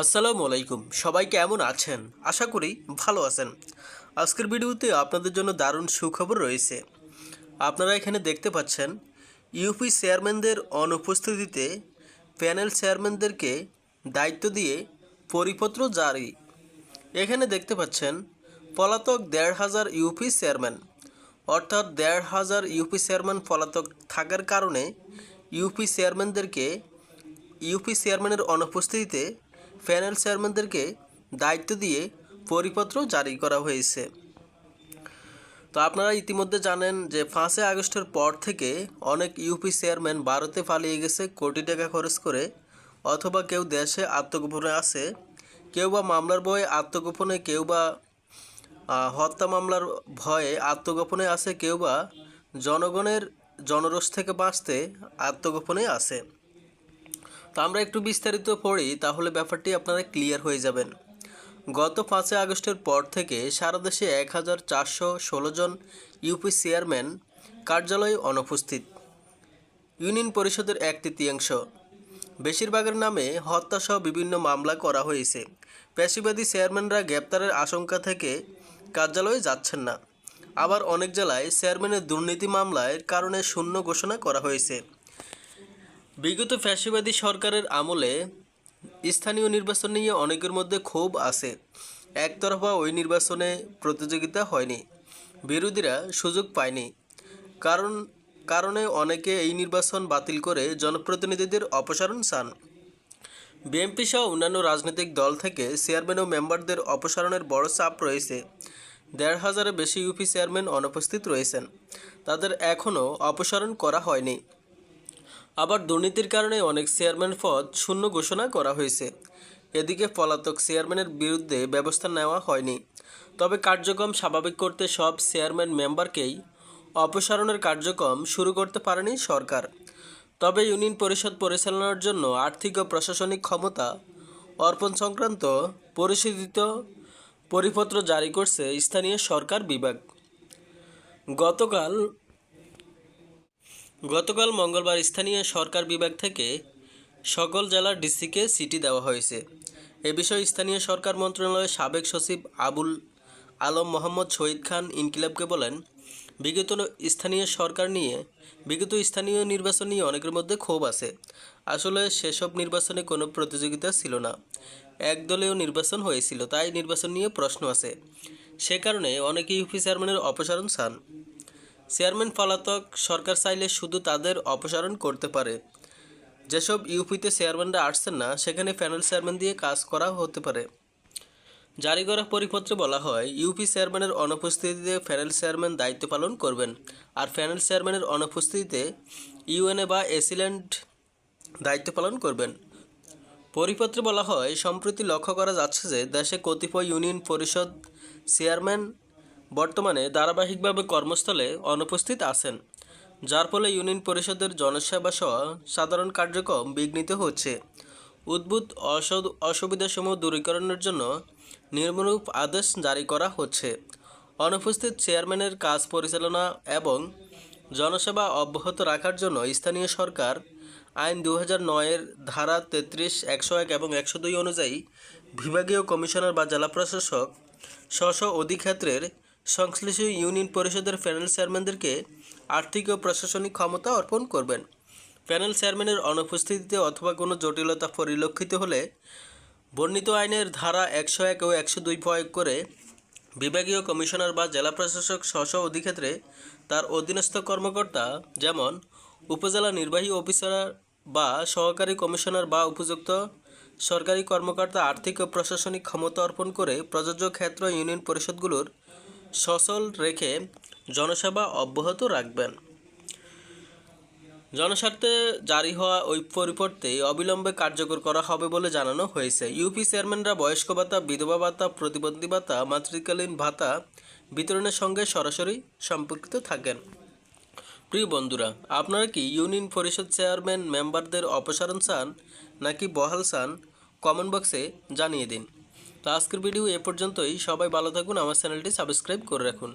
আসসালামু আলাইকুম। সবাই কেমন আছেন? আশা করি ভালো আছেন। আজকের ভিডিওতে আপনাদের জন্য দারুণ সুখবর রয়েছে। আপনারা এখানে দেখতে পাচ্ছেন ইউপি চেয়ারম্যানদের অনুপস্থিতিতে প্যানেল চেয়ারম্যানদেরকে দায়িত্ব দিয়ে পরিপত্র জারি। এখানে দেখতে পাচ্ছেন, পলাতক দেড় হাজার ইউপি চেয়ারম্যান। অর্থাৎ দেড় হাজার ইউপি চেয়ারম্যান পলাতক থাকার কারণে ইউপি চেয়ারম্যানদেরকে ইউপি চেয়ারম্যানের অনুপস্থিতিতে প্যানেল চেয়ারম্যানদেরকে দায়িত্ব দিয়ে পরিপত্র জারি করা হয়েছে। তো আপনারা ইতিমধ্যে জানেন যে পাঁচই আগস্টের পর থেকে অনেক ইউপি চেয়ারম্যান ভারতে পালিয়ে গেছে কোটি টাকা খরচ করে, অথবা কেউ দেশে আত্মগোপনে আছে, কেউ বা মামলার ভয়ে আত্মগোপনে, কেউ বা হত্যা মামলার ভয়ে আত্মগোপনে আছে, কেউ বা জনগণের জনরোষ থেকে বাঁচতে আত্মগোপনে আছে। তো আমরা একটু বিস্তারিত পড়ি, তাহলে ব্যাপারটি আপনারা ক্লিয়ার হয়ে যাবেন। গত পাঁচই আগস্টের পর থেকে সারা দেশে এক হাজার চারশো ষোলো জন ইউপি চেয়ারম্যান কার্যালয়ে অনুপস্থিত। ইউনিয়ন পরিষদের এক তৃতীয়াংশ। বেশিরভাগের নামে হত্যাসহ বিভিন্ন মামলা করা হয়েছে। পেশিবাদী চেয়ারম্যানরা গ্রেপ্তারের আশঙ্কা থেকে কার্যালয়ে যাচ্ছেন না। আবার অনেক জেলায় চেয়ারম্যানের দুর্নীতি মামলার কারণে শূন্য ঘোষণা করা হয়েছে। বিগত ফ্যাসিবাদী সরকারের আমলে স্থানীয় নির্বাচন নিয়ে অনেকের মধ্যে ক্ষোভ আছে। একতরফা ওই নির্বাচনে প্রতিযোগিতা হয়নি। বিরোধীরা সুযোগ পায়নি। কারণ, কারণে অনেকে এই নির্বাচন বাতিল করে জনপ্রতিনিধিদের অপসারণ চান। বিএনপি সহ অন্যান্য রাজনৈতিক দল থেকে চেয়ারম্যান ও মেম্বারদের অপসারণের বড় চাপ রয়েছে। দেড় হাজারের বেশি ইউপি চেয়ারম্যান অনুপস্থিত রয়েছেন। তাদের এখনও অপসারণ করা হয়নি। আবার দুর্নীতির কারণে অনেক চেয়ারম্যান পদ শূন্য ঘোষণা করা হয়েছে। এদিকে পলাতক চেয়ারম্যানের বিরুদ্ধে ব্যবস্থা নেওয়া হয়নি। তবে কার্যক্রম স্বাভাবিক করতে সব চেয়ারম্যান মেম্বারকেই অপসারণের কার্যক্রম শুরু করতে পারেনি সরকার। তবে ইউনিয়ন পরিষদ পরিচালনার জন্য আর্থিক ও প্রশাসনিক ক্ষমতা অর্পণ সংক্রান্ত পরিশোধিত পরিপত্র জারি করছে স্থানীয় সরকার বিভাগ। গতকাল গতকাল মঙ্গলবার স্থানীয় সরকার বিভাগ থেকে সকল জেলার ডিসিকে সিটি দেওয়া হয়েছে। এ বিষয়ে স্থানীয় সরকার মন্ত্রণালয়ের সাবেক সচিব আবুল আলম মোহাম্মদ শহীদ খান ইনকিলাবকে বলেন, বিগত স্থানীয় সরকার নিয়ে, বিগত স্থানীয় নির্বাচন নিয়ে অনেকের মধ্যে ক্ষোভ আছে। আসলে সেসব নির্বাচনে কোনো প্রতিযোগিতা ছিল না। একদলীয় নির্বাচন হয়েছিল, তাই নির্বাচন নিয়ে প্রশ্ন আছে। সে কারণে অনেকেই ইউপি চেয়ারম্যানের অপসারণ চান। চেয়ারম্যান পলাতক সরকার চাইলে শুধু তাদের অপসারণ করতে পারে। যেসব ইউপিতে চেয়ারম্যানরা আসছেন না, সেখানে প্যানেল চেয়ারম্যান দিয়ে কাজ করা হতে পারে। জারি করা পরিপত্রে বলা হয়, ইউপি চেয়ারম্যানের অনুপস্থিতিতে প্যানেল চেয়ারম্যান দায়িত্ব পালন করবেন আর প্যানেল চেয়ারম্যানের অনুপস্থিতিতে ইউএনএ বা এসিল্যান্ড দায়িত্ব পালন করবেন। পরিপত্রে বলা হয়, সম্প্রতি লক্ষ্য করা যাচ্ছে যে দেশে কতিপয় ইউনিয়ন পরিষদ চেয়ারম্যান বর্তমানে ধারাবাহিকভাবে কর্মস্থলে অনুপস্থিত আছেন, যার ফলে ইউনিয়ন পরিষদের জনসেবা সহ সাধারণ কার্যক্রম বিঘ্নিত হচ্ছে। উদ্ভূত অসু- অসুবিধাসমূহ দূরীকরণের জন্য নির্মরূপ আদেশ জারি করা হচ্ছে। অনুপস্থিত চেয়ারম্যানের কাজ পরিচালনা এবং জনসেবা অব্যাহত রাখার জন্য স্থানীয় সরকার আইন দু হাজার নয়ের ধারা তেত্রিশ, একশো এক এবং একশো দুই অনুযায়ী বিভাগীয় কমিশনার বা জেলা প্রশাসক স্ব অধিক্ষেত্রের সংশ্লিষ্ট ইউনিয়ন পরিষদের প্যানেল চেয়ারম্যানদেরকে আর্থিক ও প্রশাসনিক ক্ষমতা অর্পণ করবেন। প্যানেল চেয়ারম্যানের অনুপস্থিতিতে অথবা কোনো জটিলতা পরিলক্ষিত হলে বর্ণিত আইনের ধারা একশো এক ও একশো দুই প্রয়োগ করে বিভাগীয় কমিশনার বা জেলা প্রশাসক স্ব অধিক্ষেত্রে তার অধীনস্থ কর্মকর্তা যেমন উপজেলা নির্বাহী অফিসার বা সহকারী কমিশনার বা উপযুক্ত সরকারি কর্মকর্তা আর্থিক ও প্রশাসনিক ক্ষমতা অর্পণ করে প্রযোজ্য ক্ষেত্র ইউনিয়ন পরিষদগুলোর সচল রেখে জনসেবা অব্যাহত রাখবেন। জনস্বার্থে জারি হওয়া ওই পরিবর্তে অবিলম্বে কার্যকর করা হবে বলে জানানো হয়েছে। ইউপি চেয়ারম্যানরা বয়স্ক ভাতা, বিধবা ভাতা, প্রতিবন্ধী ভাতা, মাতৃকালীন ভাতা বিতরণের সঙ্গে সরাসরি সম্পর্কিত থাকেন। প্রিয় বন্ধুরা, আপনারা কি ইউনিয়ন পরিষদ চেয়ারম্যান মেম্বারদের অপসারণ চান নাকি বহাল চান? কমেন্ট বক্সে জানিয়ে দিন। তো আজকের ভিডিও এ পর্যন্তই। সবাই ভালো থাকুন আমার চ্যানেলটি সাবস্ক্রাইব করে রাখুন।